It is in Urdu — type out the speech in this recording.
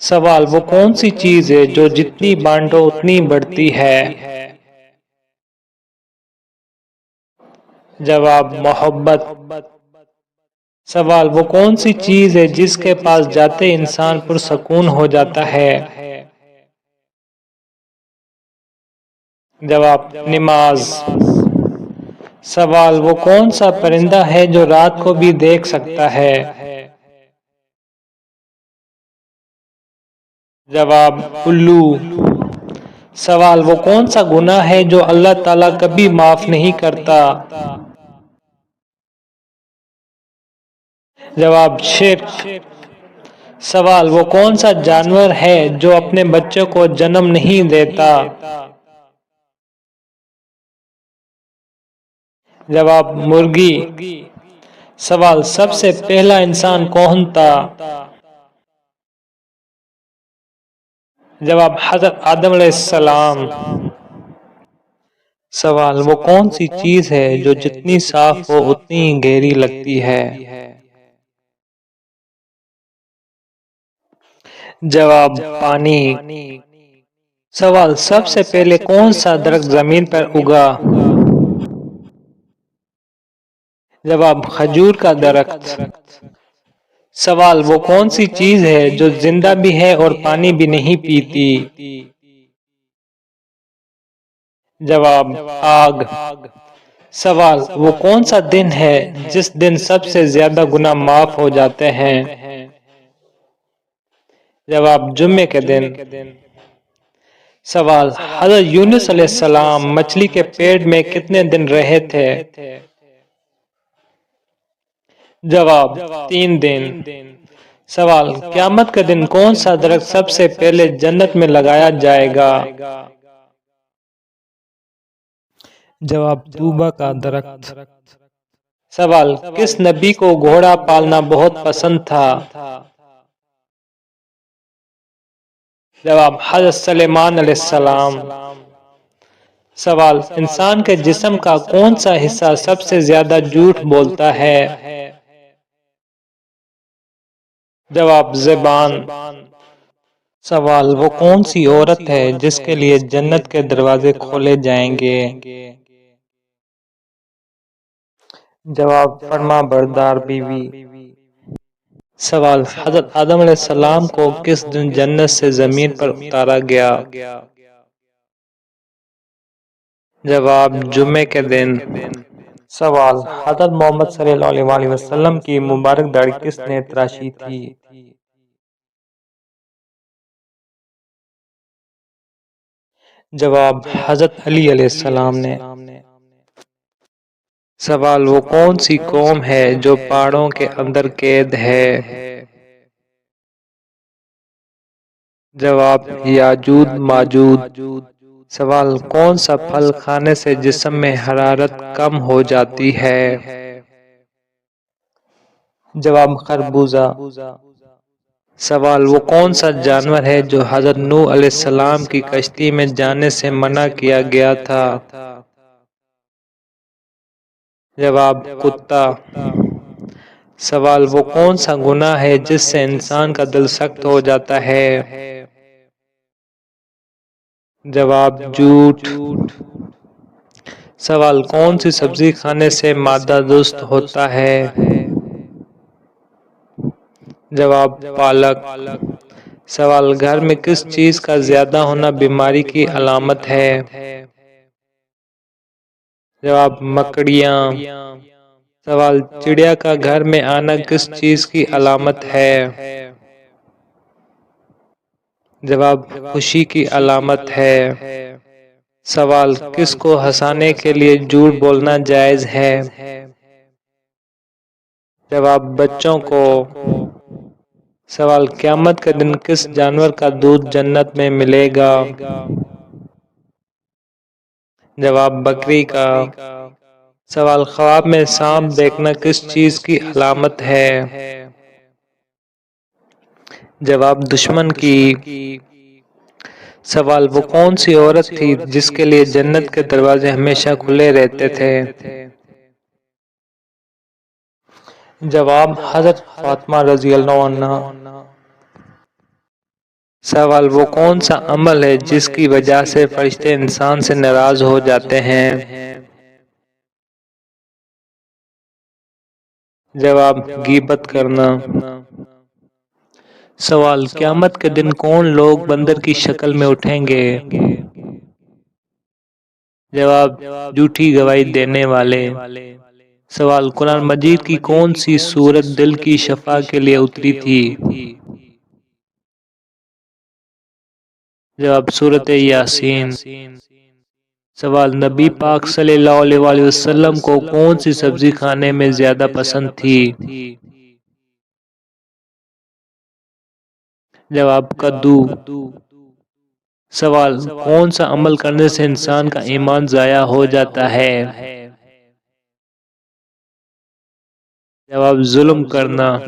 سوال وہ کون سی چیز ہے جو جتنی بانٹو اتنی بڑھتی ہے؟ جواب، محبت۔ سوال وہ کون سی چیز ہے جس کے پاس جاتے انسان پرسکون ہو جاتا ہے؟ جواب، نماز۔ سوال وہ کون سا پرندہ ہے جو رات کو بھی دیکھ سکتا ہے؟ جواب الو سوال، وہ کون سا گناہ ہے جو اللہ تعالیٰ کبھی معاف نہیں کرتا؟ جواب، شرک۔ سوال، وہ کون سا جانور ہے جو اپنے بچوں کو جنم نہیں دیتا؟ جواب مرگی سوال، سب سے پہلا انسان کون تھا؟ جواب حضرت آدم علیہ السلام سوال، وہ کون سی چیز ہے جو جتنی صاف ہو اتنی گہری لگتی ہے؟ جواب، پانی۔ سوال، سب سے پہلے کون سا درخت زمین پر اگا؟ جواب، کھجور کا درخت۔ سوال، وہ کون سی چیز ہے جو زندہ بھی ہے اور پانی بھی نہیں پیتی؟ جواب، آگ۔ سوال، وہ کون سا دن ہے جس دن سب سے زیادہ گناہ معاف ہو جاتے ہیں؟ جواب جمعے کے دن۔ سوال، حضرت یونس علیہ السلام مچھلی کے پیٹ میں کتنے دن رہے تھے؟ جواب تین دن۔ سوال قیامت کا دن کون سا درخت سب سے پہلے جنت میں لگایا جائے گا؟ جواب توبہ کا درخت۔ سوال کس نبی کو گھوڑا پالنا بہت پسند تھا؟ جواب حضرت سلیمان علیہ السلام۔ سوال انسان کے جسم کا کون سا حصہ سب سے زیادہ جھوٹ بولتا ہے؟ جواب زبان۔ سوال، وہ کون سی عورت ہے جس کے لیے جنت کے دروازے کھولے جائیں گے؟ جواب، فرما بردار بیوی۔ سوال، حضرت آدم علیہ السلام کو کس دن جنت سے زمین پر اتارا گیا؟ جواب جمعے کے دن۔ سوال، حضرت محمد صلی اللہ علیہ وسلم کی مبارک داڑھی کس نے تراشی تھی؟ جواب، حضرت علی علیہ السلام نے۔ سوال، وہ کون سی قوم ہے جو پہاڑوں کے اندر قید ہے؟ جواب، یاجود، ماجود۔ سوال کون سا پھل کھانے سے جسم میں حرارت کم ہو جاتی ہے؟ جواب خربوزہ۔ سوال، وہ کون سا جانور ہے جو حضرت نو علیہ السلام کی کشتی میں جانے سے منع کیا گیا تھا؟ جواب، کتا۔ سوال، وہ کون سا گناہ ہے جس سے انسان کا دل سخت ہو جاتا ہے؟ جواب جھوٹ۔ سوال، کون سی سبزی کھانے سے مادہ درست ہوتا ہے؟ جواب، پالک۔ سوال، گھر میں کس چیز کا زیادہ ہونا بیماری کی علامت ہے؟ جواب، مکڑیاں۔ سوال، چڑیا کا گھر میں آنا کس چیز کی علامت ہے؟ جواب خوشی کی علامت ہے۔ سوال کس کو ہسانے کے لیے جھوٹ بولنا جائز ہے؟ جواب بچوں کو۔ سوال قیامت کا دن کس جانور کا دودھ جنت میں ملے گا؟ جواب بکری کا۔ سوال خواب میں سانپ دیکھنا کس چیز کی علامت ہے؟ جواب دشمن کی سوال وہ کون سی عورت تھی جس کے لیے جنت کے دروازے ہمیشہ کھلے رہتے تھے؟ جواب حضرت فاطمہ رضی اللہ عنہ۔ سوال وہ کون سا عمل ہے جس کی وجہ سے فرشتے انسان سے ناراض ہو جاتے ہیں؟ جواب گیبت کرنا۔ سوال، قیامت کے دن کون لوگ بندر کی شکل میں اٹھیں گے؟ جواب، جھوٹی گواہی دینے والے۔ سوال، قرآن مجید کی کون سی صورت دل کی شفا کے لیے اتری تھی؟ جواب، صورت یاسین۔ سوال، نبی پاک صلی اللہ علیہ وآلہ وسلم کو کون سی سبزی کھانے میں زیادہ پسند تھی؟ جواب کدو سوال، کون سا عمل کرنے سے انسان کا ایمان ضائع ہو جاتا ہے؟ جواب، ظلم کرنا۔